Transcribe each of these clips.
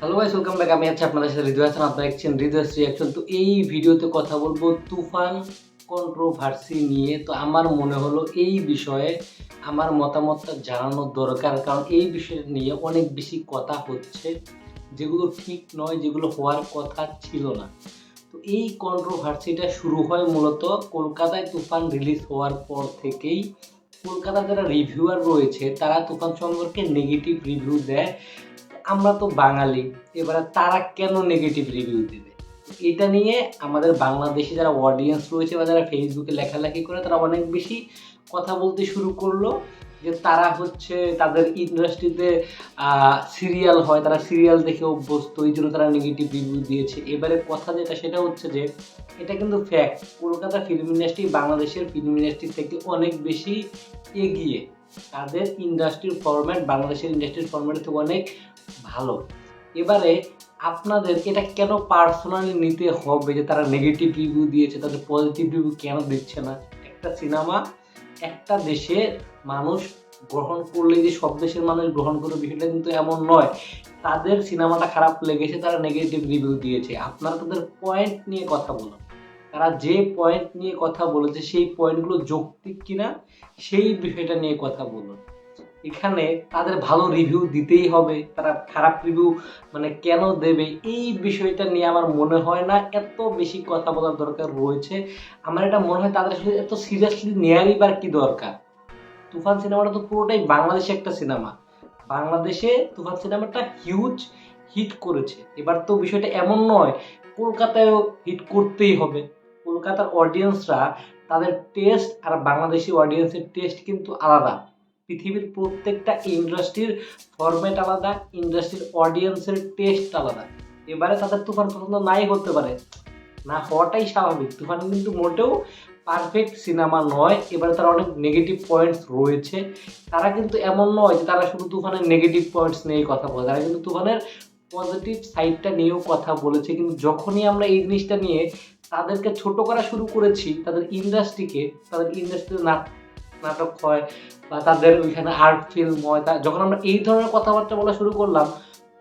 Hello ভাই welcome back আমি আছি আপনাদের সাথে হৃদয় হাসান। আপনারা দেখছেন হৃদয় রিয়াকশন তো এই ভিডিওতে কথা বলব তুফান কন্ট্রোভার্সি নিয়ে। তো আমার মনে হলো এই বিষয়ে আমার মতামতটা জানানো দরকার। কারণ এই বিষয় নিয়ে অনেক বেশি কথা হচ্ছে, যেগুলো ঠিক নয়, যেগুলো হওয়ার কথা ছিল না। তো এই কন্ট্রোভার্সিটা শুরু হয় মূলত কলকাতায় তুফান রিলিজ হওয়ার পর থেকেই। কলকাতার যারা রিভিউয়ার রয়েছে, তারা তুফান সম্পর্কে নেগেটিভ রিভিউ দেয়। আমরা তো বাঙালি, এবারে তারা কেন নেগেটিভ রিভিউ দেবে? এটা নিয়ে আমাদের বাংলাদেশে যারা অডিয়েন্স রয়েছে বা যারা ফেসবুকে লেখালেখি করে, তারা অনেক বেশি কথা বলতে শুরু করল যে তারা হচ্ছে তাদের ইন্ডাস্ট্রিতে সিরিয়াল হয়, তারা সিরিয়াল দেখে অভ্যস্ত, এই জন্য তারা নেগেটিভ রিভিউ দিয়েছে। এবারে কথা যেটা, সেটা হচ্ছে যে, এটা কিন্তু ফ্যাক্ট কলকাতা ফিল্ম ইন্ডাস্ট্রি বাংলাদেশের ফিল্ম ইন্ডাস্ট্রি থেকে অনেক বেশি এগিয়ে। তাদের ইন্ডাস্ট্রির ফরম্যাট বাংলাদেশের ইন্ডাস্ট্রির ফরম্যাট থেকে অনেক ভালো। এবারে আপনাদের এটা কেন পার্সোনালি নিতে হবে যে তারা নেগেটিভ রিভিউ দিয়েছে, তাদের পজিটিভ রিভিউ কেন দিচ্ছে না? একটা সিনেমা একটা দেশের মানুষ গ্রহণ করলে যে সব দেশের মানুষ গ্রহণ করবে বিষয়টা কিন্তু এমন নয়। তাদের সিনেমাটা খারাপ লেগেছে, তারা নেগেটিভ রিভিউ দিয়েছে। আপনারা তাদের পয়েন্ট নিয়ে কথা বলুন। তারা যে পয়েন্ট নিয়ে কথা বলেছে, সেই পয়েন্টগুলো যৌক্তিক কিনা, সেই বিষয়টা নিয়ে কথা বলুন। এখানে তাদের ভালো রিভিউ দিতেই হবে, তারা খারাপ রিভিউ মানে কেন দেবে, এই বিষয়টা নিয়ে আমার মনে হয় না এত বেশি কথা বলার দরকার রয়েছে। আমার এটা মনে হয় তাদের আসলে এত সিরিয়াসলি নেয়ারই বার কি দরকার? তুফান সিনেমাটা তো পুরোটাই বাংলাদেশে একটা সিনেমা। বাংলাদেশে তুফান সিনেমাটা হিউজ হিট করেছে। এবার তো বিষয়টা এমন নয়, কলকাতায়ও হিট করতেই হবে। কলকাতার অডিয়েন্সরা তাদের টেস্ট আর বাংলাদেশি অডিয়েন্সের টেস্ট কিন্তু আলাদা। পৃথিবীর প্রত্যেকটা ইন্ডাস্ট্রির ফরম্যাট আলাদা ইন্ডাস্ট্রির অডিয়েন্সের টেস্ট আলাদা। এবারে তাদের তুফান পছন্দ নাই হতে পারে। না হওয়াটাই স্বাভাবিক। তুফান কিন্তু মোটেও পারফেক্ট সিনেমা নয়। এবারে তার অনেক নেগেটিভ পয়েন্টস রয়েছে। তারা কিন্তু এমন নয় যে তারা শুধু তুফানের নেগেটিভ পয়েন্টস নিয়ে কথা বলে। তারা কিন্তু তুফানের পজিটিভ সাইডটা নিয়েও কথা বলেছে। কিন্তু যখনই আমরা এই জিনিসটা নিয়ে তাদেরকে ছোট করা শুরু করেছি, তাদের ইন্ডাস্ট্রিকে, তাদের ইন্ডাস্ট্রিতে নাটক হয় বা তাদের ওইখানে আর্ট ফিল্ম হয়। তা যখন আমরা এই ধরনের কথাবার্তা বলা শুরু করলাম,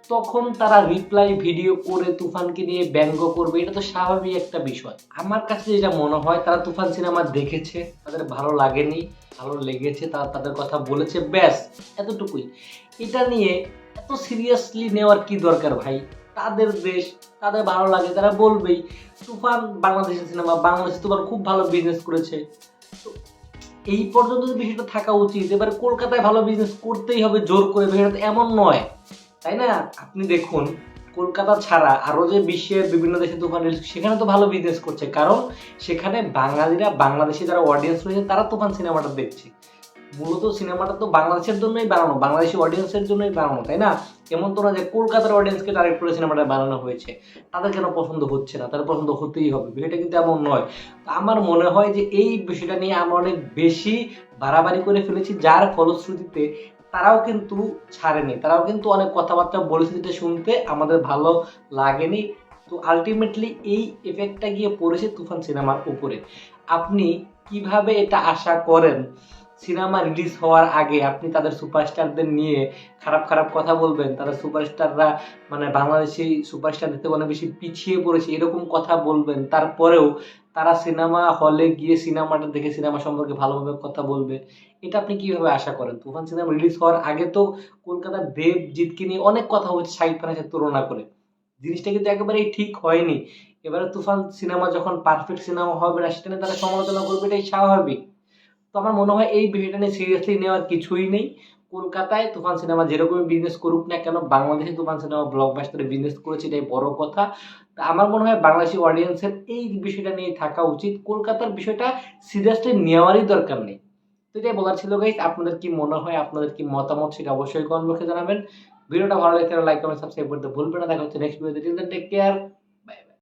তখন তারা রিপ্লাই ভিডিও করে তুফানকে নিয়ে ব্যঙ্গ করবে। এটা তো স্বাভাবিক একটা বিষয়। আমার কাছে যেটা মনে হয়, তারা তুফান সিনেমা দেখেছে, তাদের ভালো লাগেনি, ভালো লেগেছে তারা তাদের কথা বলেছে, ব্যাস, এতটুকুই। এটা নিয়ে এত সিরিয়াসলি নেওয়ার কি দরকার ভাই? তাদের দেশ, তাদের ভালো লাগে, তারা বলবেই, তুফান বাংলাদেশের সিনেমা বাংলাদেশে তুফান খুব ভালো বিজনেস করেছে। তো এই পর্যন্ত বিষয়টা থাকা উচিত, এবার কলকাতায় ভালো বিজনেস করতেই হবে জোর করে, বিষয়টা এমন নয়, তাই না? আপনি দেখুন, কলকাতা ছাড়া আরও যে বিশ্বের বিভিন্ন দেশে তুফান সেখানে তো ভালো বিজনেস করছে, কারণ সেখানে বাঙালিরা, বাংলাদেশে যারা অডিয়েন্স রয়েছে, তারা তুফান সিনেমাটা দেখছে। মূলত সিনেমাটা তো বাংলাদেশের জন্যই বানানো, বাংলাদেশি অডিয়েন্সের জন্যই বানানো, তাই না? এমন তো না যে কলকাতার অডিয়েন্সকে টার্গেট করে সিনেমাটা বানানো হয়েছে। তাদের কেন পছন্দ হচ্ছে না? তাদের পছন্দ হতেই হবে, বিষয়টা কিন্তু এমন নয়। আমার মনে হয় যে এই বিষয়টা নিয়ে আমরা অনেক বেশি বাড়াবাড়ি করে ফেলেছি, যার ফলশ্রুতিতে তারাও কিন্তু ছাড়েনি। তারাও কিন্তু অনেক কথাবার্তা বলেছে যেটা শুনতে আমাদের ভালো লাগেনি। তো আলটিমেটলি এই এফেক্টটা গিয়ে পড়েছে তুফান সিনেমার উপরে। আপনি কীভাবে এটা আশা করেন? সিনেমা রিলিজ হওয়ার আগে আপনি তাদের সুপারস্টারদের নিয়ে খারাপ খারাপ কথা বলবেন তারা সুপারস্টাররা মানে বাংলাদেশি সুপারস্টার দেখতে অনেক বেশি পিছিয়ে পড়েছে, এরকম কথা বলবেন। তারপরেও তারা সিনেমা হলে গিয়ে সিনেমাটা দেখে সিনেমা সম্পর্কে ভালোভাবে কথা বলবে। এটা আপনি কীভাবে আশা করেন? তুফান সিনেমা রিলিজ হওয়ার আগে তো কলকাতার দেবজিৎকে নিয়ে অনেক কথা হচ্ছে শাহিদ খানের সাথে তুলনা করে। জিনিসটা কিন্তু একেবারেই ঠিক হয়নি। এবারে তুফান সিনেমা যখন পারফেক্ট সিনেমা হবে না সেটা নিয়ে তারা সমালোচনা করবে, এটাই স্বাভাবিক। তো আমার মনে হয় এই বিষয়টা নিয়ে সিরিয়াসলি নেওয়ার কিছুই নেই। কলকাতায় তুফান সিনেমা যেরকমই বিজনেস করুক না কেন, বাংলাদেশে তুফান সিনেমা ব্লক ব্লকবাস্টারে বিজনেস করেছে এটাই বড় কথা। তা আমার মনে হয় বাংলাদেশি অডিয়েন্সের এই বিষয়টা নিয়ে থাকা উচিত। কলকাতার বিষয়টা সিরিয়াসলি নেওয়ারই দরকার নেই। তো এটাই বলার ছিল গাইস আপনাদের কি মনে হয়, আপনাদের কি মতামত সেটা অবশ্যই কমেন্ট বক্সে জানাবেন। ভিডিওটা ভালো লাগলে লাইক কমেন্ট সাবস্ক্রাইব করতে ভুলবেন না। দেখা হচ্ছে নেক্সট ভিডিওতে টেক কেয়ার